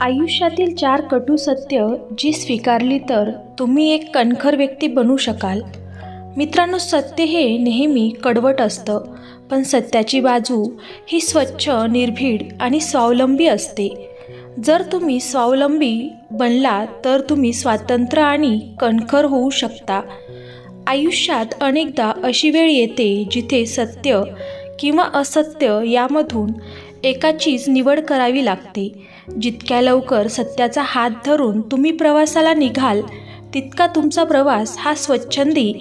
आयुष्यातील चार कटू सत्य जी स्वीकारली तर तुम्ही एक कणखर व्यक्ती बनू शकाल. मित्रांनो सत्य हे नेहमी कडवट असतं पण सत्याची बाजू ही स्वच्छ निर्भीड आणि स्वावलंबी असते. जर तुम्ही स्वावलंबी बनला तर तुम्ही स्वातंत्र्य आणि कणखर होऊ शकता. आयुष्यात अनेकदा अशी वेळ येते जिथे सत्य किंवा असत्य यामधून एकाचीच निवड करावी लागते. जितक्या लवकर सत्याचा हात धरून तुम्ही प्रवासाला निघाल तितका तुमचा प्रवास हा स्वच्छंदी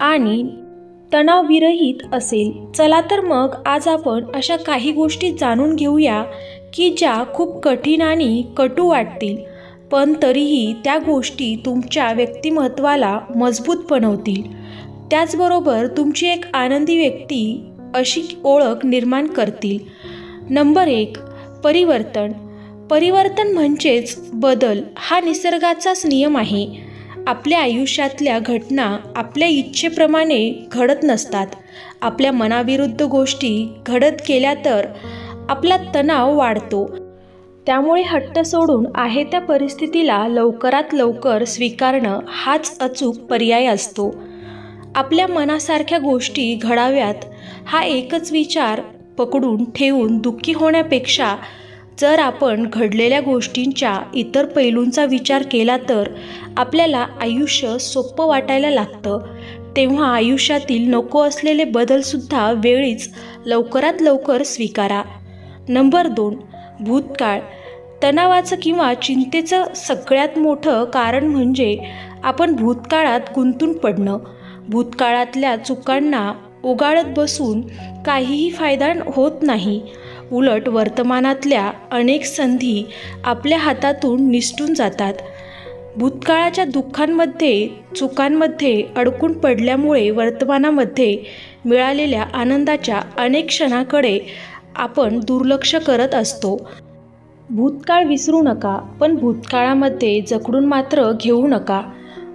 आणि तणावविरहित असेल. चला तर मग आज आपण अशा काही गोष्टी जाणून घेऊया की ज्या खूप कठीण आणि कटू वाटतील पण तरीही त्या गोष्टी तुमच्या व्यक्तिमत्वाला मजबूत बनवतील. त्याचबरोबर तुमची एक आनंदी व्यक्ती अशी ओळख निर्माण करतील. नंबर एक परिवर्तन. परिवर्तन म्हणजेच बदल हा निसर्गाचाच नियम आहे. आपल्या आयुष्यातल्या घटना आपल्या इच्छेप्रमाणे घडत नसतात. आपल्या मनाविरुद्ध गोष्टी घडत गेल्या तर आपला तणाव वाढतो. त्यामुळे हट्ट सोडून आहे त्या परिस्थितीला लवकरात लवकर स्वीकारणं हाच अचूक पर्याय असतो. आपल्या मनासारख्या गोष्टी घडाव्यात हा एकच विचार पकडून ठेवून दुःखी होण्यापेक्षा जर आपण घडलेल्या गोष्टींच्या इतर पैलूंचा विचार केला तर आपल्याला आयुष्य सोपं वाटायला लागतं. तेव्हा आयुष्यातील नको असलेले बदलसुद्धा वेळीच लवकरात लवकर स्वीकारा. नंबर दोन भूतकाळ. तणावाचं किंवा चिंतेचं सगळ्यात मोठं कारण म्हणजे आपण भूतकाळात गुंतून पडणं. भूतकाळातल्या चुकांना उगाळत बसून काहीही फायदा होत नाही. उलट वर्तमानातल्या अनेक संधी आपल्या हातातून निसटून जातात. भूतकाळाच्या दुःखांमध्ये चुकांमध्ये अडकून पडल्यामुळे वर्तमानामध्ये मिळालेल्या आनंदाच्या अनेक क्षणाकडे आपण दुर्लक्ष करत असतो. भूतकाळ विसरू नका पण भूतकाळामध्ये जखडून मात्र घेऊ नका.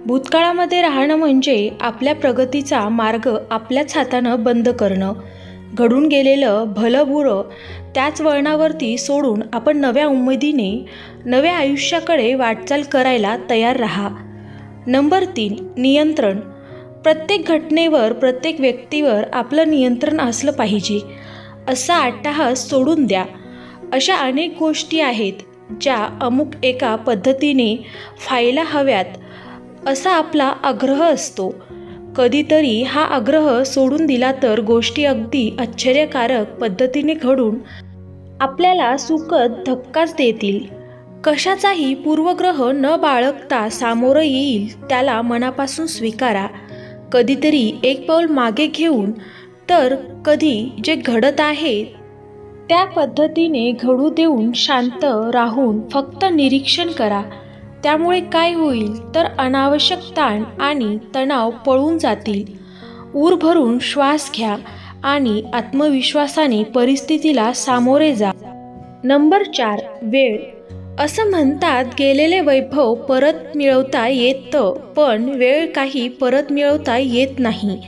भूतकाळामध्ये राहणं म्हणजे आपल्या प्रगतीचा मार्ग आपल्याच हातानं बंद करणं. घडून गेलेलं भलं बुरं त्याच वळणावरती सोडून आपण नव्या उमेदीने नव्या आयुष्याकडे वाटचाल करायला तयार राहा. नंबर तीन नियंत्रण. प्रत्येक घटनेवर प्रत्येक व्यक्तीवर आपलं नियंत्रण असलं पाहिजे. असा अट्टाहास सोडून द्या. अशा अनेक गोष्टी आहेत ज्या अमुक एका पद्धतीने फायला हव्यात असा आपला आग्रह असतो. कधीतरी हा आग्रह सोडून दिला तर गोष्टी अगदी आश्चर्यकारक पद्धतीने घडून आपल्याला सुखद धक्काच देतील. कशाचाही पूर्वग्रह न बाळगता सामोरं येईल त्याला मनापासून स्वीकारा. कधीतरी एक पाऊल मागे घेऊन तर कधी जे घडत आहे त्या पद्धतीने घडू देऊन शांत राहून फक्त निरीक्षण करा. त्यामुळे काय होईल तर अनावश्यक ताण आणि तणाव पळून जातील. ऊर भरून श्वास घ्या आणि आत्मविश्वासाने परिस्थितीला सामोरे जा. नंबर चार वेळ. असं म्हणतात गेलेले वैभव परत मिळवता येतं पण वेळ काही परत मिळवता येत नाही.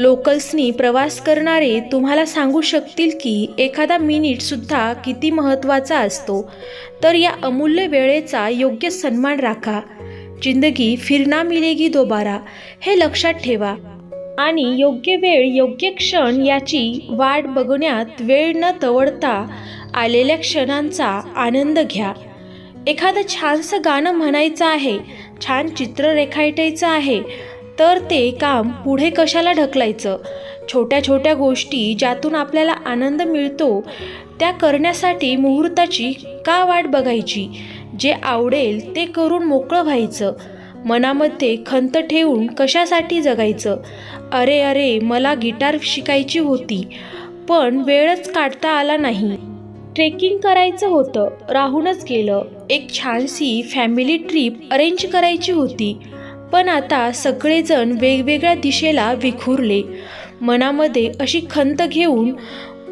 लोकल्सनी प्रवास करणारे तुम्हाला सांगू शकतील की एखादा मिनिटसुद्धा किती महत्त्वाचा असतो. तर या अमूल्य वेळेचा योग्य सन्मान राखा. जिंदगी फिरना मिलेगी दोबारा हे लक्षात ठेवा. आणि योग्य वेळ योग्य क्षण याची वाट बघण्यात वेळ न तवडता आलेल्या क्षणांचा आनंद घ्या. एखादं छानसं गाणं म्हणायचं आहे छान चित्र रेखाटायचं आहे तर ते काम पुढे कशाला ढकलायचं? छोट्या छोट्या गोष्टी ज्यातून आपल्याला आनंद मिळतो त्या करण्यासाठी मुहूर्ताची का वाट बघायची? जे आवडेल ते करून मोकळं व्हायचं. मनामध्ये खंत ठेवून कशासाठी जगायचं? अरे अरे मला गिटार शिकायची होती पण वेळच काढता आला नाही. ट्रेकिंग करायचं होतं राहूनच गेलं. एक छानशी फॅमिली ट्रीप अरेंज करायची होती. पण आता सगळेजण वेगवेगळ्या दिशेला विखुरले. मनामध्ये अशी खंत घेऊन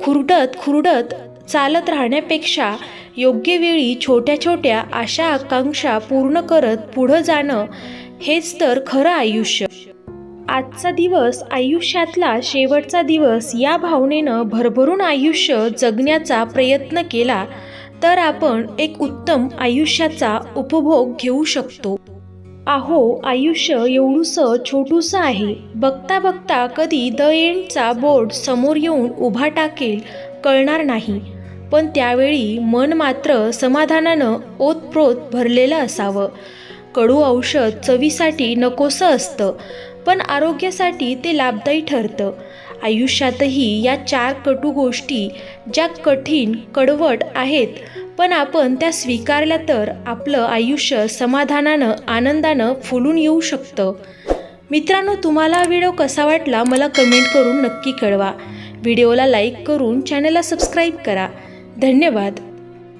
खुरडत खुरडत चालत राहण्यापेक्षा योग्य वेळी छोट्या छोट्या आशा आकांक्षा पूर्ण करत पुढं जाणं हेच तर खरं आयुष्य. आजचा दिवस आयुष्यातला शेवटचा दिवस या भावनेनं भरभरून आयुष्य जगण्याचा प्रयत्न केला तर आपण एक उत्तम आयुष्याचा उपभोग घेऊ शकतो. आहो आयुष्य एवढूसं छोटूसं आहे. बघता बघता कधी द एंडचा बोर्ड समोर येऊन उभा टाकेल कळणार नाही. पण त्यावेळी मन मात्र समाधानानं ओतप्रोत भरलेलं असावं. कडू औषध चवीसाठी नकोसं असतं पण आरोग्यासाठी ते लाभदायी ठरतं. आयुष्यातही या चार कटू गोष्टी ज्या कठीण कडवट आहेत पण आपण त्या स्वीकारल्या तर आपलं आयुष्य समाधानानं आनंदानं फुलून येऊ शकतं. मित्रांनो तुम्हाला हा व्हिडिओ कसा वाटला मला कमेंट करून नक्की कळवा. व्हिडिओला लाईक करून चॅनलला सबस्क्राईब करा. धन्यवाद.